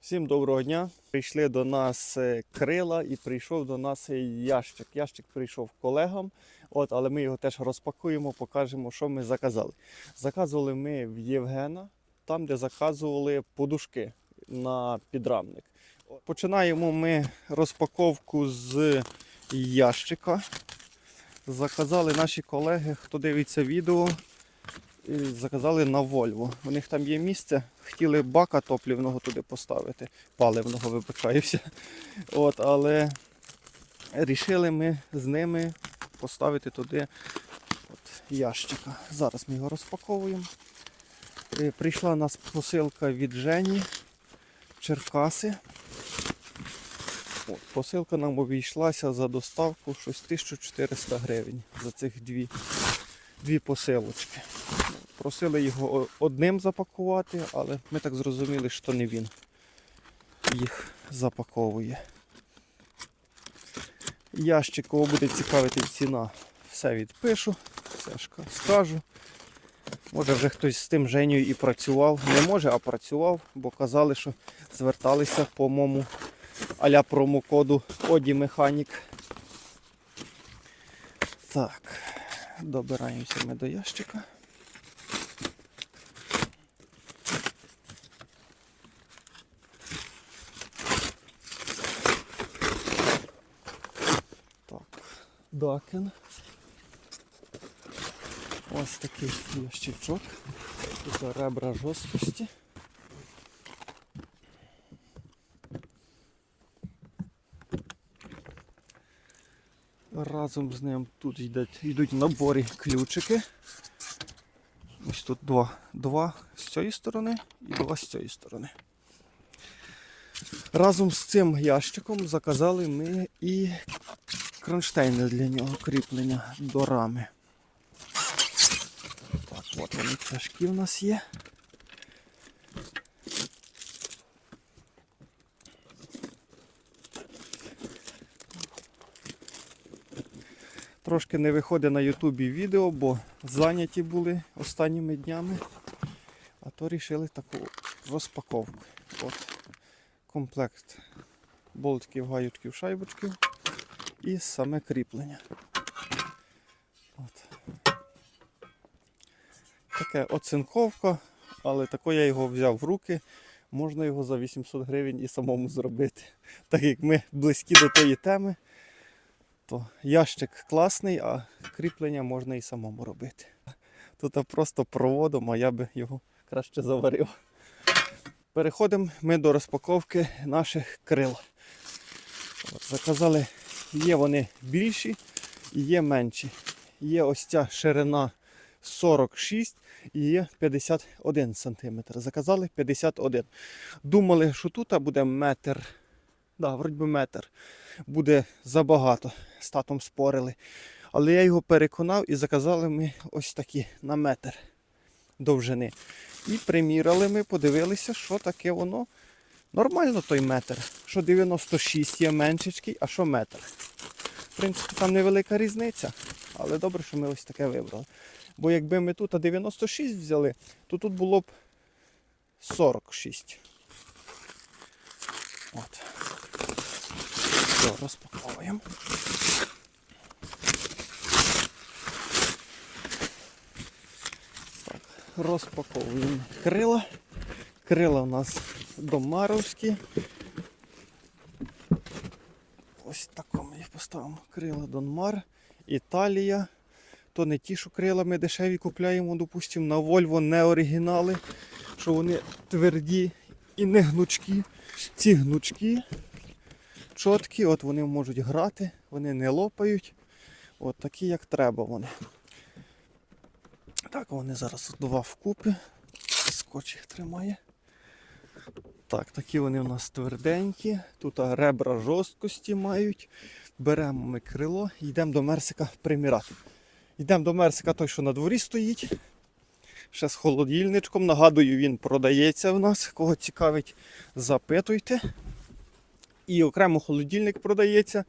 Всім доброго дня. Прийшли до нас е, крила і прийшов до нас е, ящик. Ящик прийшов колегам, от, але ми його теж розпакуємо, покажемо, що ми заказали. Заказували ми в Євгена, там, де заказували подушки на підрамник. Починаємо ми розпаковку з ящика. Заказали наші колеги, хто дивиться відео, заказали на Volvo. У них там є місце, хотіли бака топлівного туди поставити, паливного вибачаюся. От, але рішили ми з ними поставити туди от, ящика. Зараз ми його розпаковуємо. Е, Прийшла нас посилка від Жені Черкаси. От, посилка нам обійшлася за доставку щось 1400 гривень за цих дві, дві посилочки. Просили його одним запакувати, але ми так зрозуміли, що не він їх запаковує. Ящик, кого буде цікавити ціна, все відпишу, все ж скажу. Може вже хтось з тим Женєю і працював. Не може, а працював, бо казали, що зверталися по моєму аля промокоду Оді Механік. Так, добираємося ми до ящика. Так, Дакен. Ось такий ящичок. Тут ребра жорсткості. Разом з ним тут йдуть, йдуть наборі ключики. Ось тут два, два з цієї сторони і два з цієї сторони. Разом з цим ящиком заказали ми і кронштейни для нього кріплення до рами. Так, от вони пташки в нас є. Трошки не виходить на Ютубі відео, бо зайняті були останніми днями. А то рішили таку розпаковку. От комплект болтиків, гаютків, шайбочків і саме кріплення. От. Таке оцинковка, але тако я його взяв в руки. Можна його за 800 гривень і самому зробити. Так як ми близькі до тої теми, то ящик класний, а кріплення можна і самому робити. Тут просто проводом, а я би його краще заварив. Переходимо ми до розпаковки наших крил. От, заказали, є вони більші і є менші. Є ось ця ширина 46 і є 51 см. Заказали 51. Думали, що тут буде метр. Да, вроді метр. Буде забагато. З татом спорили. Але я його переконав і заказали ми ось такі на метр довжини. І приміряли ми, подивилися, що таке воно. Нормально той метр. Що 96 є меншечкий, а що метр. В принципі, там невелика різниця. Але добре, що ми ось таке вибрали. Бо якби ми тут 96 взяли, то тут було б 46. От. Все, розпаковуємо. Так, розпаковуємо крила. Крила у нас домаровські. Ось тако ми їх поставимо. Крила Донмар, Італія. То не ті, що крила ми дешеві купляємо, допустимо, на Volvo не оригінали, що вони тверді і не гнучкі. Ці гнучкі, чіткі, от вони можуть грати, вони не лопають. От такі, як треба вони. Так, вони зараз два вкупи. Скотч їх тримає. Так, такі вони у нас тверденькі. Тут ребра жорсткості мають. Беремо ми крило і йдемо до Мерсика примірати. Йдемо до Мерсика, той, що на дворі стоїть. Ще з холодильничком. Нагадую, він продається в нас. Кого цікавить, запитуйте. І окремо холодильник продається.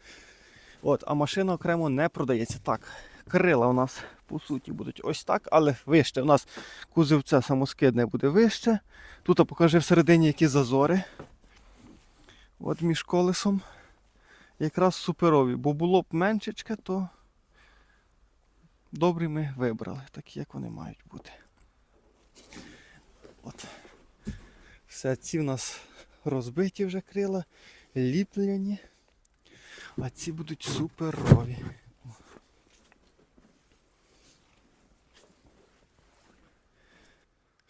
От, а машина окремо не продається. Так, крила у нас по суті будуть ось так, але вище. У нас кузовце самоскидне буде вище. Тут покажи всередині які зазори. От між колесом якраз суперові, бо було б меншечке, то добрі ми вибрали, такі як вони мають бути. От. Все, ці в нас розбиті вже крила, ліпляні, а ці будуть суперові.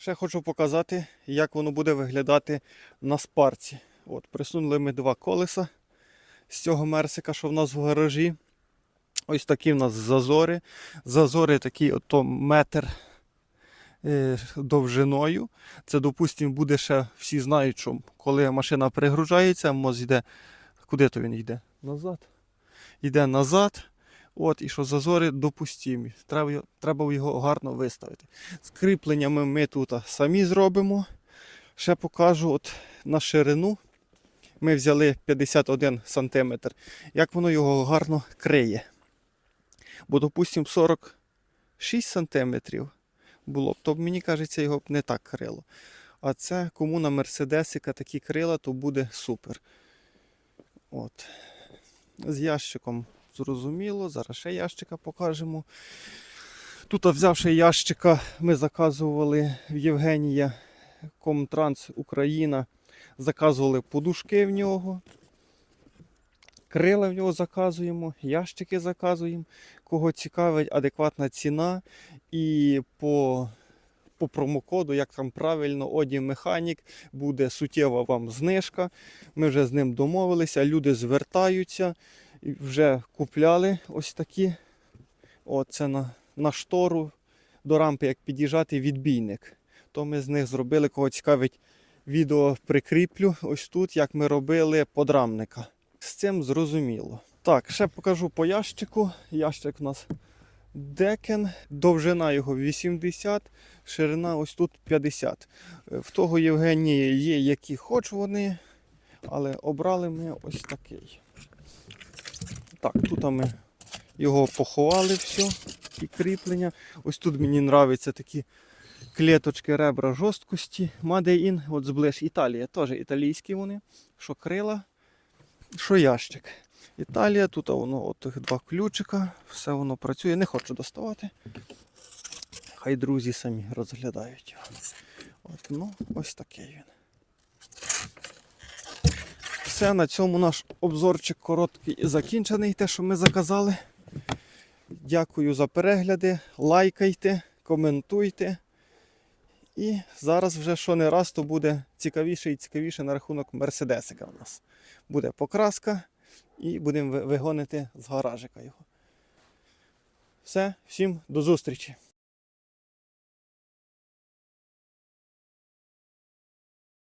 Ще хочу показати, як воно буде виглядати на спарці. От, присунули ми два колеса з цього мерсика, що в нас в гаражі. Ось такі в нас зазори. Зазори такі ото метр е, довжиною. Це, допустимо, буде ще всі знають, що коли машина перегружається, моз йде. Куди то він йде? Назад. Йде назад. От, і що зазори допустимі. Треба, треба його гарно виставити. З ми тут самі зробимо. Ще покажу от на ширину. Ми взяли 51 см. Як воно його гарно криє. Бо, допустимо, 46 см було б, то мені кажеться, його б не так крило. А це кому на Мерседесика такі крила, то буде супер. От. З ящиком зрозуміло. Зараз ще ящика покажемо. Тут, взявши ящика, ми заказували в Євгенія Комтранс Україна. Заказували подушки в нього. Крила в нього заказуємо, ящики заказуємо. Кого цікавить адекватна ціна. І по, по промокоду, як там правильно, Оді Механік, буде суттєва вам знижка. Ми вже з ним домовилися, люди звертаються вже купляли ось такі. О, на, на штору до рампи, як під'їжджати відбійник. То ми з них зробили, кого цікавить, відео прикріплю ось тут, як ми робили подрамника. З цим зрозуміло. Так, ще покажу по ящику. Ящик у нас декен, довжина його 80, ширина ось тут 50. Е, В того Євгенія є, які хоч вони, але обрали ми ось такий. Так, тут ми його поховали все, і кріплення. Ось тут мені подобаються такі клеточки ребра жорсткості. Made in, от зближ Італія, теж італійські вони. Що крила, що ящик. Італія, тут воно от два ключика, все воно працює. Не хочу доставати. Хай друзі самі розглядають його. От, ну, ось такий він. Все, на цьому наш обзорчик короткий і закінчений, те, що ми заказали. Дякую за перегляди. Лайкайте, коментуйте. І зараз вже що не раз, то буде цікавіше і цікавіше на рахунок Мерседесика у нас. Буде покраска і будемо вигонити з гаражика його. Все, всім до зустрічі!